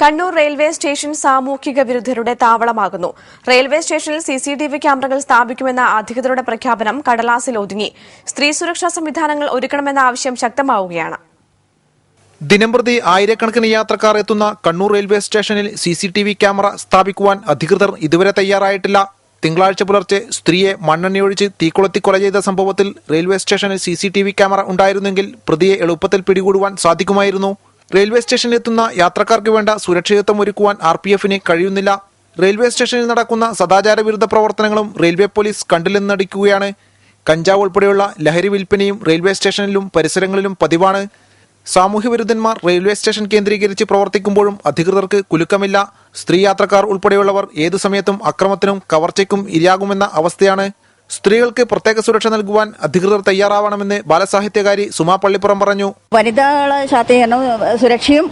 Kannur railway station സാമൂഹിക വിരുദ്ധരുടെ താവളമാകുന്നു. Railway സ്റ്റേഷനിൽ CCTV ക്യാമറകൾ സ്ഥാപിക്കുമെന്ന അധികൃതരുടെ പ്രഖ്യാപനം കടലാസിൽ ഒതുങ്ങി. സ്ത്രീ സുരക്ഷാ സംവിധാനങ്ങൾ ഒരുക്കണമെന്ന ആവശ്യം ശക്തമാവുകയാണ്. ദിനംപ്രതി ആയിരക്കണക്കിന് യാത്രക്കാർ എത്തുന്ന കണ്ണൂർ റെയിൽവേ സ്റ്റേഷനിൽ C C T V camera സ്ഥാപിക്കുവാൻ അധികൃതർ ഇതുവരെ തയ്യാറായിട്ടില്ല. തിങ്കളാഴ്ച പുലർച്ചെ സ്ത്രീയെ മണ്ണെണ്ണയൊഴിച്ച് തീക്കുളത്തി കൊല ചെയ്ത സംഭവത്തിൽ റെയിൽവേ സ്റ്റേഷനിൽ C C T V camera ഉണ്ടായിരുന്നെങ്കിൽ പ്രതിയെ എളുപ്പത്തിൽ പിടികൂടുവാൻ സാധിക്കുമായിരുന്നു. റെയിൽവേ സ്റ്റേഷനിൽ എത്തുന്ന യാത്രക്കാർക്ക് വേണ്ട സുരക്ഷിതത്വം ഒരുക്കുവാൻ ആർ പി എഫിന് കഴിയുന്നില്ല. റെയിൽവേ സ്റ്റേഷനിൽ നടക്കുന്ന സദാചാര വിരുദ്ധ പ്രവർത്തനങ്ങളും റെയിൽവേ പോലീസ് കണ്ടില്ലെന്ന് നടിക്കുകയാണ്. കഞ്ചാവ് ഉൾപ്പെടെയുള്ള ലഹരി വിൽപ്പനയും റെയിൽവേ സ്റ്റേഷനിലും പരിസരങ്ങളിലും പതിവാണ്. സാമൂഹ്യവിരുദ്ധന്മാർ റെയിൽവേ സ്റ്റേഷൻ കേന്ദ്രീകരിച്ച് പ്രവർത്തിക്കുമ്പോഴും അധികൃതർക്ക് കുലുക്കമില്ല. സ്ത്രീ യാത്രക്കാർ ഉൾപ്പെടെയുള്ളവർ ഏതു സമയത്തും അക്രമത്തിനും കവർച്ചയ്ക്കും ഇരയാകുമെന്ന അവസ്ഥയാണ് സ്ത്രീകൾക്ക് പ്രത്യേക സുരക്ഷ നൽകുവാൻ അധികൃതർ തയ്യാറാവണമെന്ന് ബാലസാഹിത്യകാരി സുമാ പള്ളിപ്പുറം പറഞ്ഞു. വനിതകളെ ശാക്തീകരണം സുരക്ഷയും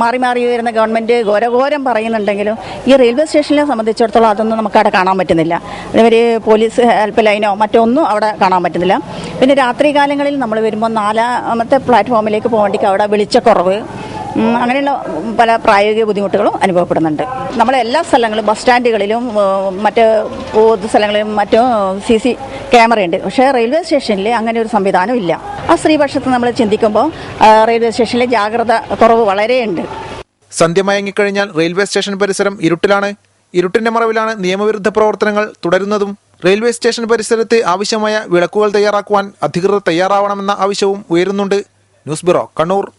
മാറി മാറി വരുന്ന ഗവൺമെന്റ് ഘോരഘോരം പറയുന്നുണ്ടെങ്കിലും ഈ റെയിൽവേ സ്റ്റേഷനെ സംബന്ധിച്ചിടത്തോളം അതൊന്നും നമുക്ക് അവിടെ കാണാൻ പറ്റുന്നില്ല. ഒരു പോലീസ് ഹെൽപ്പ് ലൈനോ മറ്റൊന്നും അവിടെ കാണാൻ പറ്റുന്നില്ല. പിന്നെ രാത്രി കാലങ്ങളിൽ നമ്മൾ വരുമ്പോൾ നാലാമത്തെ പ്ലാറ്റ്ഫോമിലേക്ക് പോകേണ്ടിക്ക് അവിടെ വെളിച്ചക്കുറവ് അങ്ങനെയുള്ള പല പ്രായോഗിക ബുദ്ധിമുട്ടുകളും അനുഭവപ്പെടുന്നുണ്ട്. നമ്മളെ എല്ലാ സ്ഥലങ്ങളും ബസ് സ്റ്റാൻഡുകളിലും മറ്റ് പൊതു സ്ഥലങ്ങളിലും മറ്റും സി സി ക്യാമറയുണ്ട്. പക്ഷേ റെയിൽവേ സ്റ്റേഷനിൽ അങ്ങനെ ഒരു സംവിധാനം ഇല്ല. ആ സ്ത്രീപക്ഷത്ത് നമ്മൾ ചിന്തിക്കുമ്പോൾ റെയിൽവേ സ്റ്റേഷനിലെ ജാഗ്രത കുറവ് വളരെയുണ്ട്. സന്ധ്യ മയങ്ങിക്കഴിഞ്ഞാൽ റെയിൽവേ സ്റ്റേഷൻ പരിസരം ഇരുട്ടിലാണ്. ഇരുട്ടിന്റെ മറവിലാണ് നിയമവിരുദ്ധ പ്രവർത്തനങ്ങൾ തുടരുന്നതും. റെയിൽവേ സ്റ്റേഷൻ പരിസരത്ത് ആവശ്യമായ വിളക്കുകൾ തയ്യാറാക്കുവാൻ അധികൃതർ തയ്യാറാവണമെന്ന ആവശ്യവും ഉയരുന്നുണ്ട്. News bureau Kannur.